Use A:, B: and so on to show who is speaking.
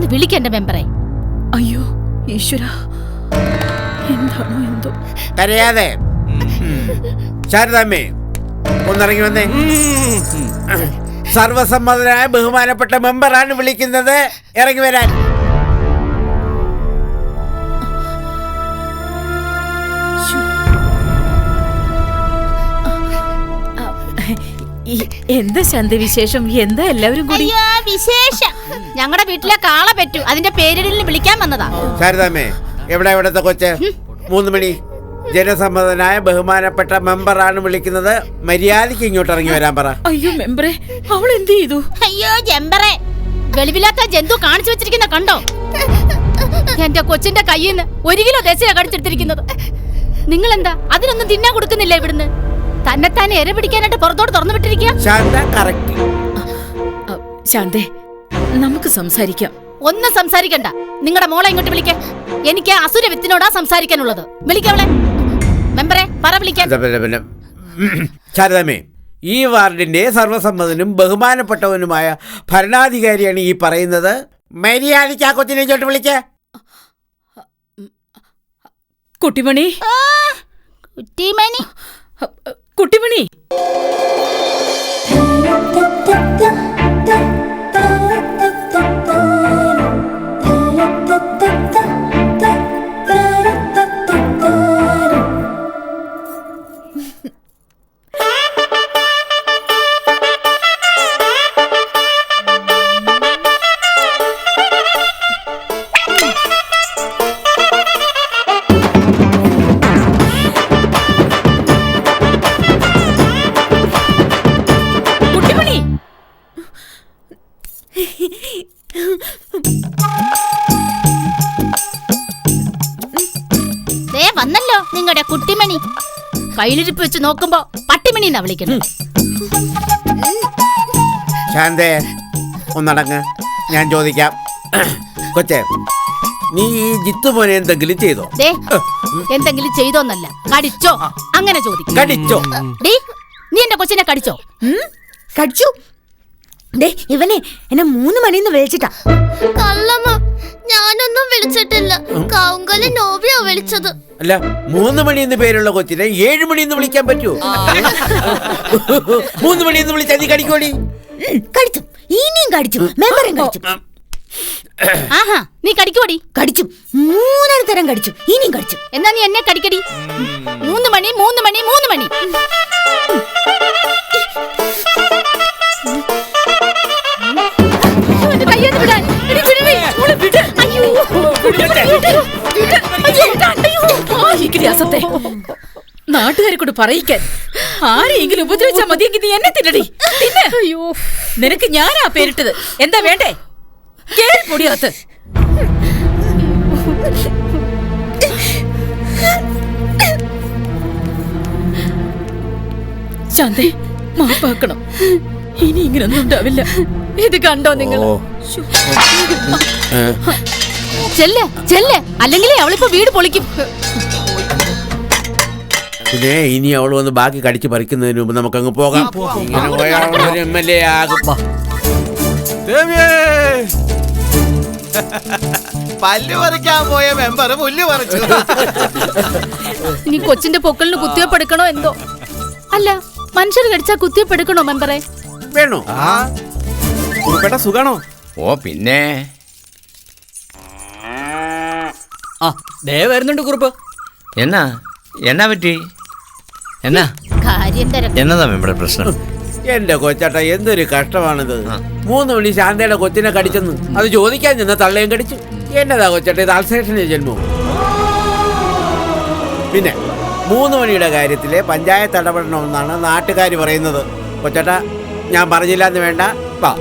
A: ഒന്ന് വിളിക്കേണ്ട മെമ്പറെ.
B: അയ്യോ ഈശ്വര. എന്താണോ എന്തോ.
C: കരയാതെ. ശാരദാമ്മേ ഒന്നിറങ്ങി വന്നേ. സർവസമ്മതനായ ബഹുമാനപ്പെട്ട മെമ്പറാണ് വിളിക്കുന്നത്. ഇറങ്ങി വരാൻ.
B: എന്താ ശാന്തി വിശേഷം? എന്താ എല്ലാവരും കൂടി?
A: അയ്യോ വിശേഷം. ഞങ്ങളുടെ വീട്ടിലെ കാള പറ്റു. അതിന്റെ പേരിടലിന് വിളിക്കാൻ വന്നതാ.
C: ശാരദാമേ എവിടെ എവിടത്തെ കൊച്ച്? മൂന്ന് മണി. ജനസമ്മതനായ ബഹുമാനപ്പെട്ട മെമ്പറാണ് വിളിക്കുന്നത്. മര്യാദയ്ക്ക് ഇങ്ങോട്ട് ഇറങ്ങി വരാൻ പറ.
B: അയ്യോ മെമ്പറെ അവൾ എന്ത് ചെയ്തു?
A: അയ്യോ ജമ്പറെ. വെളിവില്ലാത്ത ജന്തു കാണിച്ചു വെച്ചിരിക്കുന്ന കണ്ടോ? എന്റെ കൊച്ചിന്റെ കയ്യിൽ നിന്ന് ഒരു കിലോ ദേശീയ കടിച്ചെടുത്തിരിക്കുന്നത്. നിങ്ങൾ എന്താ അതിനൊന്നും തിന്നാൻ കൊടുക്കുന്നില്ല ഇവിടുന്ന്? തന്നെത്താനെ എര പിടിക്കാനായിട്ട് പുറത്തോട്ട് തുറന്നു വിട്ടിരിക്കുക?
C: ശാന്ത കറക്റ്റ്
B: ശാന്തേ നമുക്ക് സംസാരിക്കാം.
A: ഒന്നും സംസാരിക്കണ്ട. നിങ്ങളുടെ മോളെ ഇങ്ങോട്ട് വിളിക്കേ. എനിക്ക് അസുര വിത്തിനോടാ സംസാരിക്കാനുള്ളത്. വിളിക്കവളെ മെമ്പറെ പറ വിളിക്കാൻ.
C: ശാരദമേ ഈ വാർഡിന്റെ സർവസമ്മതനും ബഹുമാനപ്പെട്ടവനുമായ ഭരണാധികാരിയാണ് ഈ പറയുന്നത്. മര്യാദയ്ക്ക് ആ കൊച്ചിനെ ഇങ്ങോട്ട് വിളിക്കേ.
B: കുട്ടിമണി?
A: കുട്ടിമണി?
B: കുട്ടിമണി.
A: ദേ വന്നല്ലോ നിങ്ങളുടെ കുട്ടിമണി. കയ്യിലിരിപ്പ് വെച്ച് നോക്കുമ്പോ പട്ടിമണി എന്നാ വിളിക്കുന്നത്.
C: ശാന്തേ ഒന്നടങ്ങ്. ഞാൻ ചോദിക്കാം. കൊച്ചേ നീ ഈ ജിത്തു മോനെ എന്തെങ്കിലും ചെയ്തോ?
A: ദേ എന്തെങ്കിലും ചെയ്തോന്നല്ല. കടിച്ചോ. അങ്ങനെ ചോദിക്കും.
C: കടിച്ചോ.
A: ഡീ നീ എന്റെ കൊച്ചിനെ കടിച്ചോ?
D: കടിച്ചു? ഇവനെ എന്നെ മൂന്ന് മണിന്ന് വിളിച്ചിട്ടാ.
E: കള്ളമ്മ ഞാനൊന്നും വിളിച്ചിട്ടില്ല. കാവുങ്കൽ നോബിയാ വിളിച്ചത്.
C: അല്ല മൂന്ന് മണി എന്ന് പേരുള്ള കൊച്ചിനെ ഏഴ് മണി എന്ന് വിളിക്കാൻ പറ്റുമോ മൂന്ന് മണി എന്ന് വിളിച്ചാൽ നീ
D: കടിക്കോളി കടിച്ചു. ഇനിയും കടിച്ചു. മെമ്പറും കടിച്ചു.
A: ആഹാ നീ കടിക്കോടി?
D: കടിച്ചു. മൂന്നാൽ തരം കടിച്ചു. ഇനിയും കടിച്ചു.
A: എന്നാ നീ എന്നെ കടിക്കടി? മൂന്ന് മണി മൂന്ന് മണി മൂന്ന് മണി.
B: ഗ്രാസത്തെ നാട്ടുകാരെ കൊണ്ട് പറയിക്കാൻ. ആരെയെങ്കിലും ഉപദ്രവിച്ചാ മതിയെങ്കിൽ നീ എന്നെ തിന്നടി. തിന്ന്.
A: അയ്യോ.
B: നിനക്ക് ഞാനാ പേരിട്ടത്. എന്താ വേണ്ടേ? കേറി പൊടിയാത്ത് ചന്തേ മാപ്പാക്കണം ഇനി ഇങ്ങനൊന്നും ഉണ്ടാവില്ല.
A: ഇത് കണ്ടോ നിങ്ങൾ? ചെല്ലേ ചെല്ലേ. അല്ലെങ്കിലേ അവളിപ്പോ വീട് പൊളിക്കും.
C: പിന്നെ ഇനി അവൾ വന്ന് ബാക്കി കടിച്ച് പറിക്കുന്നതിന് മുമ്പ് നമുക്കങ്ങ് പോകാം. ഇങ്ങനെ പോയാൽ അവളൊരു എം എൽ എ ആകും.
F: പല്ല് പറിക്കാൻ പോയ മെമ്പർ പുല്ല് പറിച്ചു.
A: ഇനി കൊച്ചിന്റെ പൊക്കലിന് കുത്തിവെപ്പ് എടുക്കണോ എന്തോ? അല്ല മനുഷ്യർ കടിച്ചാ കുത്തിവെപ്പ് എടുക്കണോ മെമ്പറെ?
C: വേണോ?
F: ഉൾപ്പെട്ട സുഖാണോ?
G: ഓ പിന്നെ?
H: ആ ദേ വരുന്നുണ്ട് കുറുപ്പ്.
G: എന്നാ? എന്നാ പറ്റി? എന്നാ?
A: കാര്യം തിരക്ക്.
G: എന്നതാ മെമ്പറെ പ്രശ്നം?
C: എന്റെ കൊച്ചേട്ട എന്തൊരു കഷ്ടമാണിത്. മൂന്ന് മണി ശാന്തയുടെ കൊച്ചിനെ കടിച്ചെന്ന് അത് ചോദിക്കാൻ ചെന്ന തള്ളയും കടിച്ചു. എന്നതാ കൊച്ചേട്ട ഇത് അൾസേഷന്റെ ജന്മവും പിന്നെ മൂന്ന് മണിയുടെ കാര്യത്തിൽ പഞ്ചായത്ത് ഇടപെടണമെന്നാണ് നാട്ടുകാർ പറയുന്നത്. കൊച്ചേട്ട ഞാൻ പറഞ്ഞില്ല എന്ന് വേണ്ട. വാ.